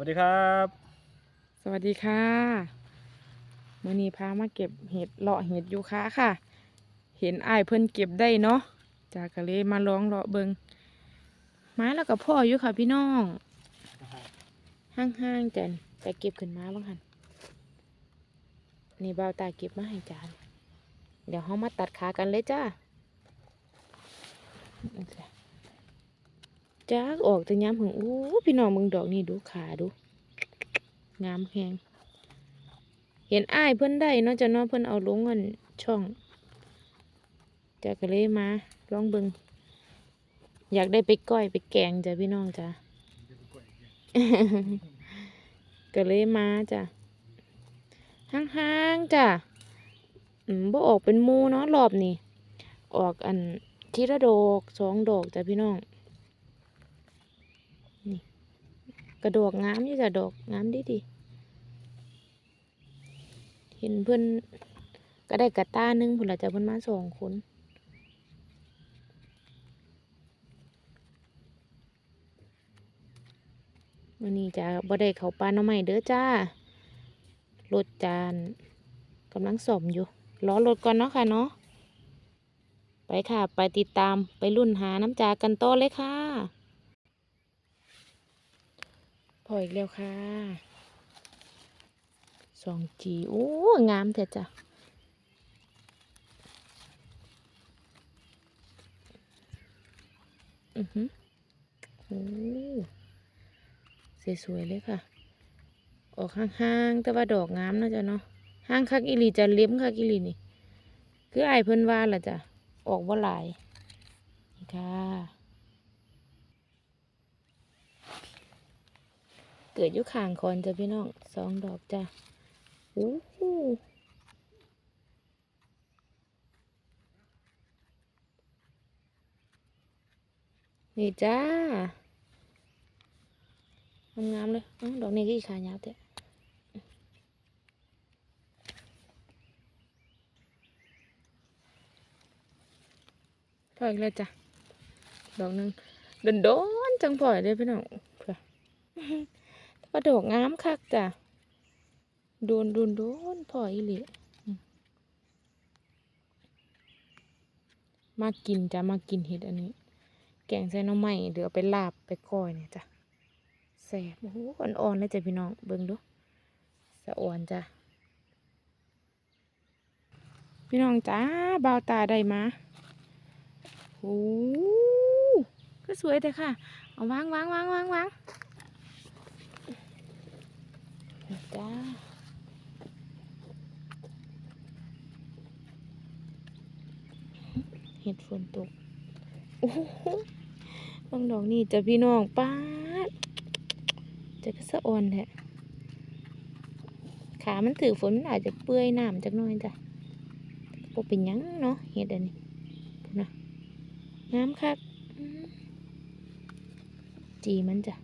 วัสดีครับ สวัสดีค่ะมื่อนี้พามาเก็บเห็ดเลาะเห็ดยูคาค่ะ เห็นไอ้เพิ่นเก็บได้เนาะจากกะเลยมาลองเลาะเบิงไม้แล้วกับพ่ออยู่ค่ะพี่น้องห้างๆจันแต่เก็บขึ้นมาบ้างหันนี่เบาวตาเก็บมาให้จานเดี๋ยวเฮามาตัดขากันเลยจ้า จ้าออกแต่ย้ำหึงอู้พี่น้องมึงดอกนี่ดูขาดู งามแฮงเห็นอ้ายเพิ่อนได้เนาะจะเนาะเพิ่อนเอาลงอันช่องจะก็เลยมาลองเบิงอยากได้ไปก้อยไปแกงจ้ะพี่น้องจ้ะก็เลยมาจ้ะห่างๆจ้ะบ่ออกเป็นมูเนาะรอบนี้ออกอันทีละดอกสองดอกจ้ะพี่น้องนี่ กระดอกงามยู่จะดอกงามดีดีเห็นเพื่อนก็ได้กระตาหนึงพุ่นละจะเพิ่อนมาสองคนวันนี้จะบ่ได้เขาปลาหน่อไม้เด้อจ้ารถจานกำลังสมอยู่รอรถก่อนเนาะค่ะเนาะไปค่ะ ไปติดตามไปรุ่นหาน้ำจากันต่อเลยค่ะ พออีกแล้วค่ะสองจีโอ้งามแท้จ้ะอือหือโอ้สวยๆเลยค่ะ ออกห่างๆแต่ว่าดอกงามนาะจ้ะเนาะห่างคักอีลีจะเลี้ยมคักอีลีนี่ คือไอเพิ่นว่าล่ะจ้ะ ออกบ่หลาย นี่ค่ะ เกิดอยู่ข้างคอนจ้ะพี่น้องสองดอกจ้ะอู้หูนี่จ้างามๆเลยอดอกนี้ก็อีขายาวแต่พออีกแล้วจ้ะ ดอกหนึ่งโดนจังพอเลยพี่น้องเผื่อ ปลาดอกงามคักจ้ะ โดนโดนโดนพออีหลีมากินจ้ะ มากินเห็ดอันนี้ แกงใส่น้ำไม้หรือเอาไปลาบไปก้อยเนี่ยจ้ะแซ่บโอ้โหอ่อนๆเลยจ้ะพี่น้องเบิ่งดูสะอ่อนจ้ะ พี่น้องจ้าบาวตาได้มาโอ้ก็สวยแต่ค่ะ เอาวางวางวางวางวาง จ้าเห็ดฝนตกโอ้โหบางดอกนี่จะพี่น้องป้าจะก็สะอ่อนแท้ขามันถือฝนมันอาจจะเปื่อยน้ำจักน่อยจ้ะก็เป็นยังเนาะเห็ดอันนี้นะน้ำคักจีมันจ้ะ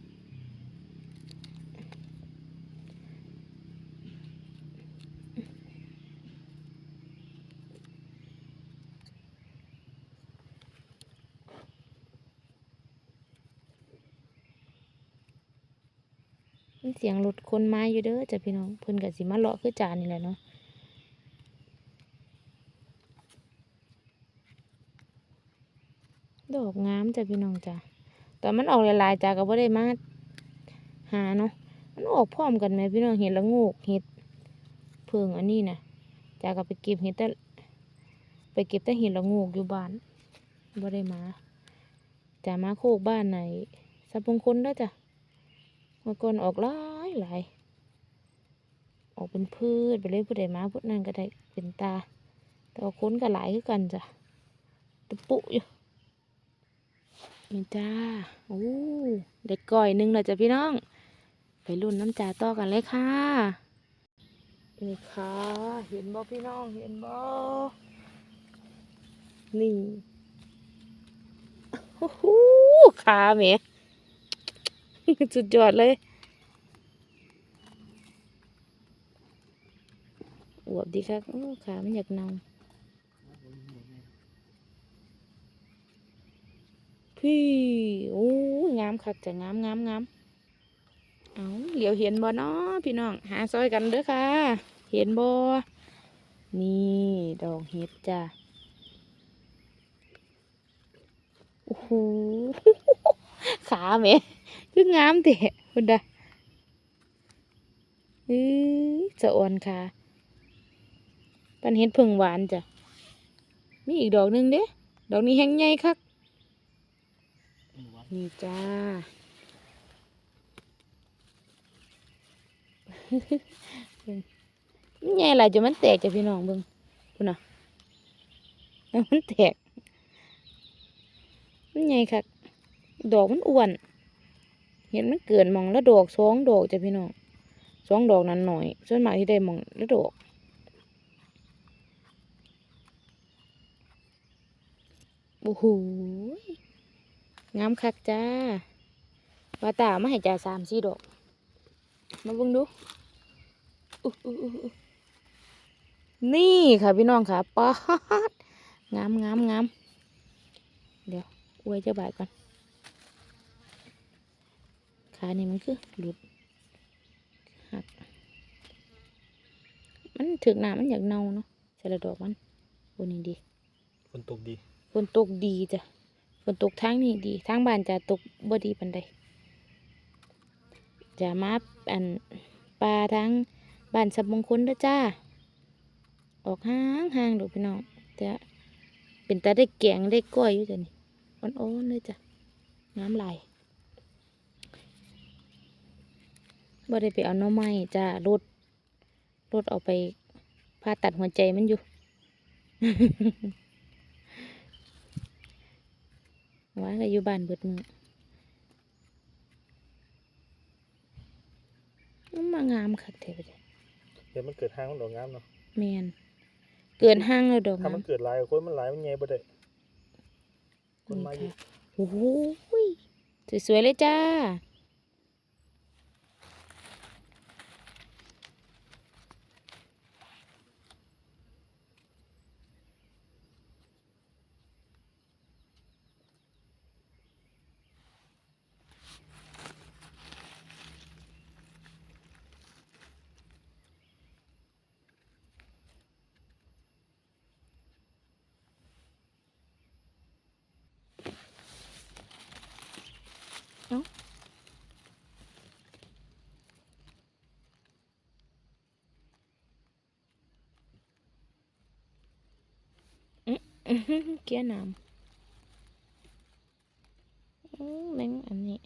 มีเสียงรถคนมาอยู่เด้อจ้ะพี่น้องเพิ่นก็สิมาเลาะคือจานนี่แหละเนาะดอกงามจ้ะพี่น้องจ้ะตอนมันออกลายๆจ้ะก็บ่ได้มาหาเนาะมันออกพร้อมกันไหมพี่น้องเห็ดละโงกเห็ดเพิงอันนี้นะจ้ะก็ไปเก็บเห็ดแต่ไปเก็บแต่เห็ดละโงกอยู่บ้านบ่ได้มาจ้ะมาโคกบ้านไหนสับพงคนเด้อจ้ะมื่อก่อนออกหลาย หลายออกเป็นพืชไปเลยผู้ใดมาผู้นั้นก็ได้เป็นตา แต่ว่าคนก็หลายคือกันจ้ะตะปุอยู่นี่จ้าโอ้เด็กก่อยหนึ่งเลยจ้ะพี่น้อง ไปรุ่นน้ำจ่าต่อกันเลยค่ะนี่ค่ะ เห็นบ่พี่น้องเห็นบ่นี่โอ้โหขาแหมสุดยอดเลย วบดีครับขามันอยากเนาพี่โอ้งามคักจะงามงามงามเอาเหลียวเห็นบ่เนาะพี่น้อง หาซอยกันเด้อค่ะ เห็นบ่นี่ดอกเห็ดจ้ะโอ้โหขาแหม่คืองามเตะคุณดาเอ้ยจะอ่อนค่ะ ปันเห็ดผึ่งหวานจ้ะมีอีกดอกหนึงเด้ดอกนี้แห้งใหญ่คักนี่จ้ามันใหญ่หลายจนมันแตกจ้ะพี่น้องเบิ่งคุณน่ะแล้วมันแตกมันใหญ่คักดอกมันอ้วน เห็นมันเกินหมองแล้วดอกสองดอกจ้ะพี่น้องสองดอกนั้นหน่อย ส่วนมากที่ได้หมองแล้วดอก โอ้โหงามคักจ้าว่าตามาให้จ้าสามสี่ดอก มาเบิ่งดูนี่ค่ะพี่น้องค่ะป๊าดงามงามงามเดี๋ยวอวยเจ้าบ่ายก่อนขานี่มันคือหลุดหักมันถึกหนามันอยากเน่าเนาะใส่ละดอกมันโอ้นี่ดีฝนตกดี ฝนตกดีจ้ะฝนตกทางนี้ดีทางบ้านจะตกบ่ดีปันใดจะมาอันปลาทางบ้านสับมงคลด้จ้า ออกห่างห่างดูพี่น้องจะเป็นตาได้แกงได้ก้อยอยู่จ้ะนี่อ่อนๆเลยจ้ะน้ำลายบ่ได้ไปเอาหน่อไม้จ้ารถรถเอาไปผ่าตัดหัวใจมันอยู่ ว่าก็อยู่บ้านเบิดมือมันมางามคักเทไปเลยเดี๋ยวมันเกิดห้างมันดอกงามเนาะแมนเกินห้างแล้วดอกถ้านั้มันนเกิดหลายคนมันหลายมันไงบ่ได้คนนี่มาอยู่ค่ะโอ้โหยสวยๆเลยจ้า อื้อหือ เกี้ยน้ำแมงอันนี้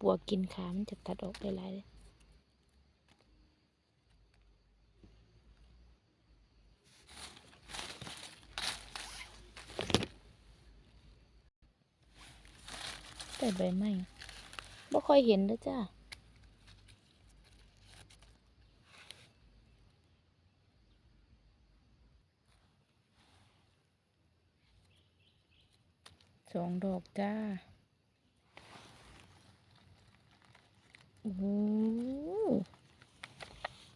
ปวกกินขา มันจะตัดออกหลายๆเลยแต่ใบไม้บ่ค่อยเห็นเด้อจ้า องดอกจ้า โอ้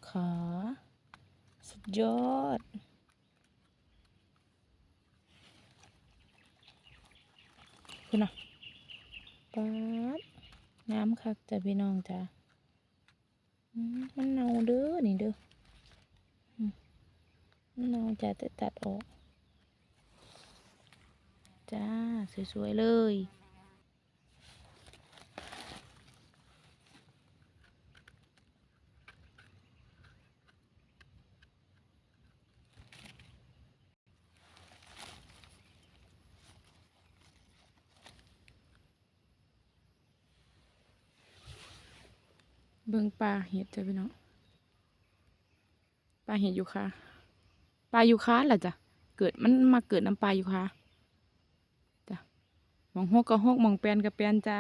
ขา สุดยอด คุณนะป๊าดงามคักจ้ะพี่น้องจ้ามันเนาเด้อนี่เด้อมันเนาจ้ะแต่ตัดออก จ้า สวย ๆ เลย เบิ่งปลาเห็ดจ้ะพี่น้องปลาเห็ดอยู่ค่ะปลาอยู่ค้าแหละจ้ะเกิดมันมาเกิดน้ำปลาอยู่ค่ะ มองหกก็หกมองแปลนก็แปลนจ้า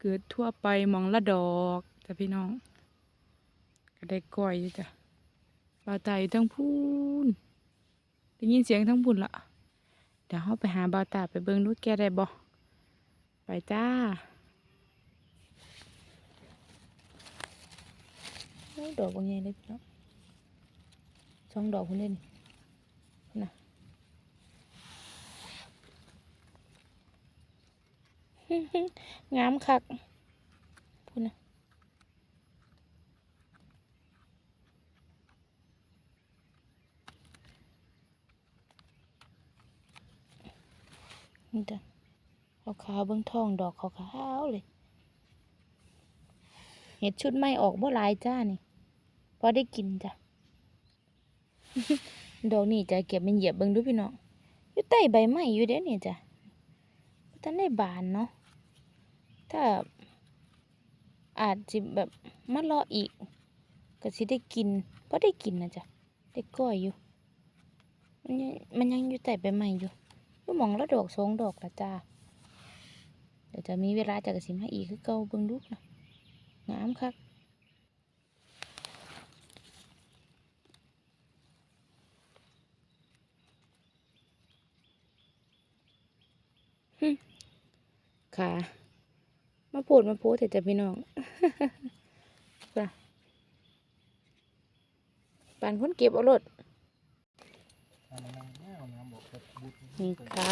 เกิดทั่วไปมองละดอกจ้ะพี่น้อง ก็ได้ก้อยจ้ะปลาไตทั้งพูนได้ยินเสียงทั้งพูนละเดี๋ยวเราไปหาบาวตาไปเบิ่งดูแกได้บ่ไปจ้าดอกบางใหญ่เลยพี่น้องสองดอกคนเล่นน่ งามคักพูดนะนี่จ้ะขาวขาวเบื้องทองดอกขาวขาวเลย เห็ดชุดไม่ออกบ่ลายจ้านี่พอได้กินจ้ะ ดอกนี่จะเก็บเป็นเหยียบเบื้องดูพี่น้องอยู่ใต้ใบไม้อยู่เด้เนี่ยจ้ะตอนได้บานเนาะ ถ้าอาจสิแบบมาเลาะอีก ก็สิได้กินพอได้กินนะจ๊ะได้ก้อยอยู่ มันยังมันยังอยู่ใต้ใบไม้อยู่อยู่หมองละดอกสองดอกละจ้าเดี๋ยวจะมีเวลาจะกระสิมาอีกคือเก่าเบิ่งดูนะงามคักค่ะ มาพูดมาโพสแต่จะพี่น้องจ้ะปานคนเก็บเอารถนี่ค่ะ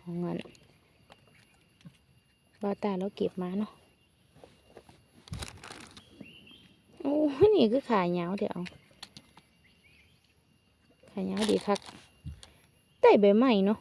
ของเงินบาตาเราเก็บมาเนาะโอ้นี่คือขายาวเดี๋ยวขายาวดีคักใต้ใบไม้เนาะ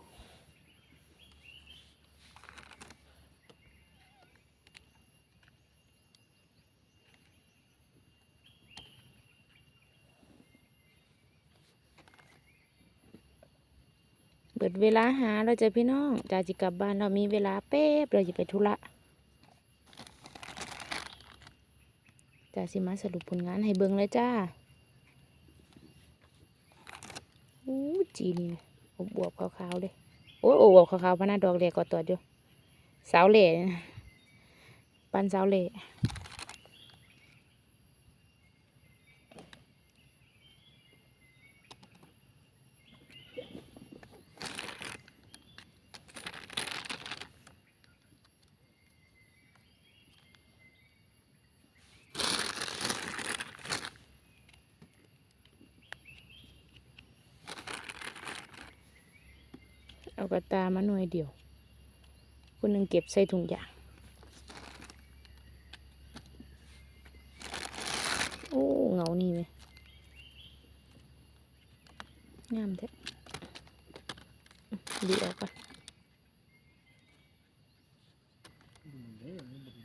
เวลาหาเราจะพี่น้องจ่าจิกลับบ้านเรามีเวลาเป๊บเราจะไปธุระจ่าสิมาสรุปผลงานให้เบิ่งเลยจ้าอู้จีนี่อบวบขาวๆเลยโอ้ยอบวบขาวๆพนาดอกเหล่ก็ตัวเดียวสาวเหล่ปันสาวเหล่ เอากระตามาหน่วยเดียว คนหนึ่งเก็บใส่ถุงยาง โอ้เงานี่ไหมงามแท้ดีออกไปน เด้อนี่บ่ดี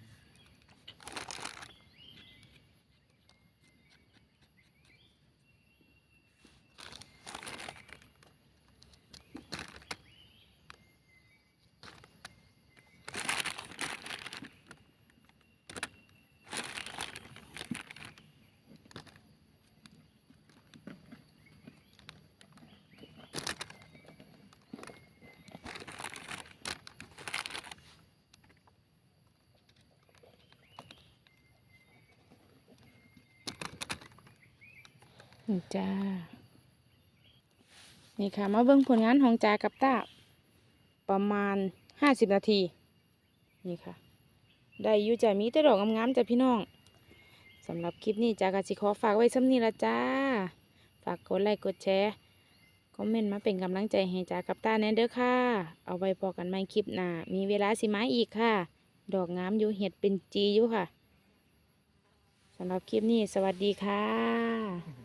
นี่จ้า นี่ค่ะ มาเบิ่งผลงานของจากับตาประมาณห้าสิบนาที นี่ค่ะ ได้อยู่จ้ะมีแต่ดอกงามๆจ้ะพี่น้องสำหรับคลิปนี้จากสิขอฝากไว้ซ้ำนี้ละจ้า ฝากกดไลค์กดแชร์ คอมเมนต์มาเป็นกำลังใจให้จากับตาแน่เด้อค่ะ เอาไว้พอกันใหม่คลิปหน้า มีเวลาสิมาอีกค่ะ ดอกงามอยู่เห็ดเป็นจีอยู่ค่ะสำหรับคลิปนี้ สวัสดีค่ะ